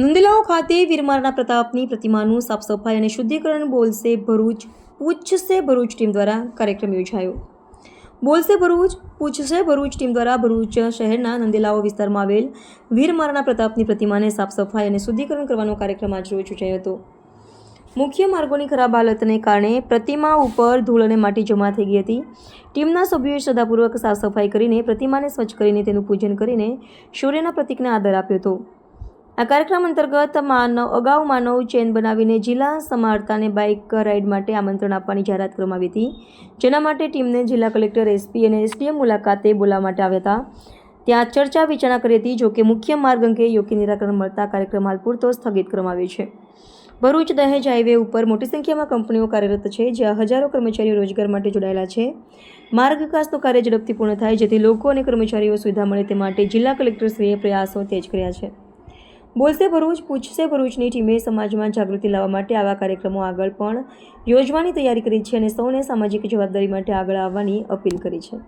નંદીલાઓ ખાતે વીરમારના પ્રતાપની પ્રતિમાનું સાફ સફાઈ અને શુદ્ધિકરણ બોલશે ભરૂચ પૂછશે ભરૂચ ટીમ દ્વારા કાર્યક્રમ યોજાયો. બોલશે ભરૂચ પૂછશે ભરૂચ ટીમ દ્વારા ભરૂચ શહેરના નંદીલાઓ વિસ્તારમાં આવેલ વીરમારના પ્રતાપની પ્રતિમાને સાફસફાઈ અને શુદ્ધિકરણ કરવાનો કાર્યક્રમ આજરોજ યોજાયો હતો. મુખ્ય માર્ગોની ખરાબ હાલતને કારણે પ્રતિમા ઉપર ધૂળ અને માટી જમા થઈ ગઈ હતી. ટીમના સભ્યોએ શ્રદ્ધાપૂર્વક સાફ સફાઈ કરીને પ્રતિમાને સ્વચ્છ કરીને તેનું પૂજન કરીને સૂર્યના પ્રતિકને આદર આપ્યો હતો. આ કાર્યક્રમ અંતર્ગત માનવ, અગાઉ માનવ ચેન બનાવીને જિલ્લા સમારતાને બાઇક રાઇડ માટે આમંત્રણ આપવાની જાહેરાત કરવામાં આવી હતી. જેના માટે ટીમને જિલ્લા કલેક્ટર એસપી અને એસડીએમ મુલાકાતે બોલાવવા માટે આવ્યા હતા. ત્યાં ચર્ચા વિચારણા કરી હતી જોકે મુખ્ય માર્ગ અંગે યોગ્ય નિરાકરણ મળતા કાર્યક્રમ હાલ પૂરતો સ્થગિત કરવામાં આવ્યો છે. ભરૂચ, દહેજ હાઈવે ઉપર મોટી સંખ્યામાં કંપનીઓ કાર્યરત છે, જ્યાં હજારો કર્મચારીઓ રોજગાર માટે જોડાયેલા છે. માર્ગ વિકાસનું કાર્ય ઝડપથી પૂર્ણ થાય, જેથી લોકો અને કર્મચારીઓ સુવિધા મળે તે માટે જિલ્લા કલેક્ટરશ્રીએ પ્રયાસો તેજ કર્યા છે. બોલશે ભરૂચ પૂછશે ભરૂચની ટીમે સમાજમાં જાગૃતિ લાવવા માટે આવા કાર્યક્રમો આગળ પણ યોજવાની તૈયારી કરી છે અને સૌને સામાજિક જવાબદારી માટે આગળ આવવાની અપીલ કરી છે.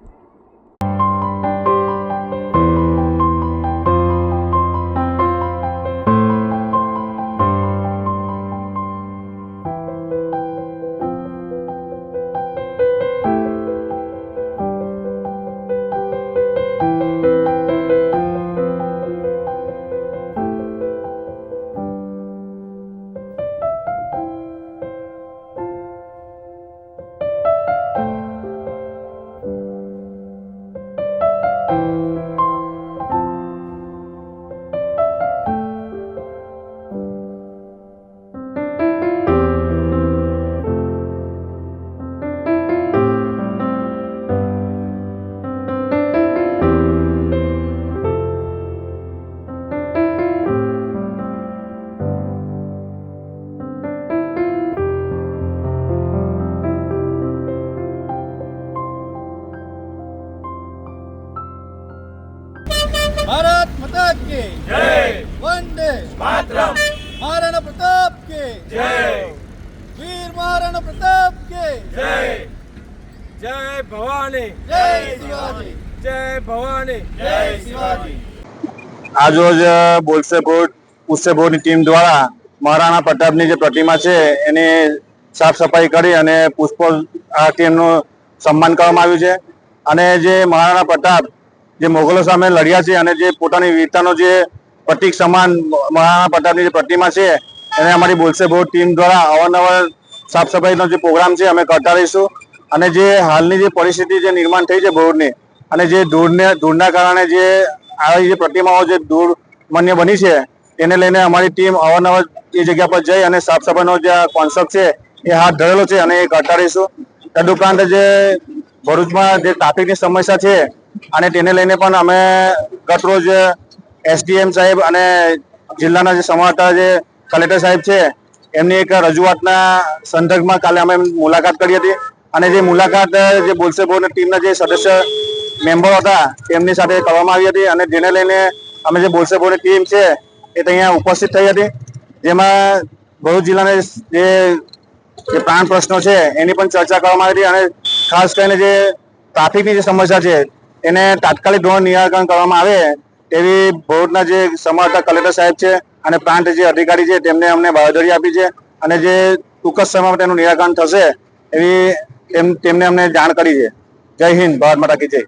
ભારત માતા કે જય. વંદે. માતરમ. મહારાણા પ્રતાપ કે જય. વીર મહારાણા પ્રતાપ કે જય. જય ભવાની. જય શિવાજી. જય ભવાની. જય શિવાજી. આજરોજ બોલસેકોટ ઉત્સેભોની ટીમ દ્વારા મહારાણા પ્રતાપની જે પ્રતિમા છે એની સાફ સફાઈ કરી અને પુષ્પો આ ટીમનું સન્માન કરવામાં આવ્યું છે. અને જે મહારાણા પ્રતાપ જે મોગલો સામે લડ્યા છે અને જે પોતાની વીરતાનો જે પ્રતિક સમાન મહારાણા પ્રતાપની જે પ્રતિમા છે, એને અમારી બોલસે બોર્ડ ટીમ દ્વારા અવારનવાર સાફ સફાઈનો જે પ્રોગ્રામ છે, અમે કરતા રહીશું. અને જે હાલની જે પરિસ્થિતિ જે નિર્માણ થઈ છે બોર્ડની અને જે ધૂળને, ધૂળના કારણે જે આવી જે પ્રતિમાઓ જે ધૂળ માન્ય બની છે તેને લઈને અમારી ટીમ અવારનવાર એ જગ્યા પર જઈ અને સાફ સફાઈનો જે કોન્સેપ્ટ છે, એ હાથ ધરેલો છે અને એ કરતા રહીશું. તદુપરાંત જે ભરૂચમાં જે ટ્રાફિકની સમસ્યા છે અને તેને લઈને પણ અમે ગત રોજ એસડીએમ સાહેબ અને જિલ્લાના જે સમાહર્તા જે કલેક્ટર સાહેબ છે, એમની એક રજૂઆતના સંદર્ભમાં કાલે અમે મુલાકાત કરી હતી. અને જે મુલાકાત, જે બોલસે બોર્ડ ટીમના જે સદસ્ય મેમ્બરો હતા તેમની સાથે કરવામાં આવી હતી અને જેને લઈને અમે જે બોલસે બોર્ડની ટીમ છે, એ ત્યાં ઉપસ્થિત થઈ હતી. જેમાં ભરૂચ જિલ્લાના જે જે પ્રાણ પ્રશ્નો છે, એની પણ ચર્ચા કરવામાં આવી હતી અને ખાસ કરીને જે ટ્રાફિકની જે સમસ્યા છે એને તાત્કાલિક ધોરણ નિરાકરણ કરવામાં આવે તેવી ભરૂચના જે સમાહર્તા કલેક્ટર સાહેબ છે અને પ્રાંત જે અધિકારી છે તેમને અમને બાંયધરી આપી છે અને જે ટૂંક જ સમયમાં તેનું નિરાકરણ થશે એવી તેમ- તેમને અમને જાણ કરી છે. જય હિન્દ, ભારત માતા કી જય.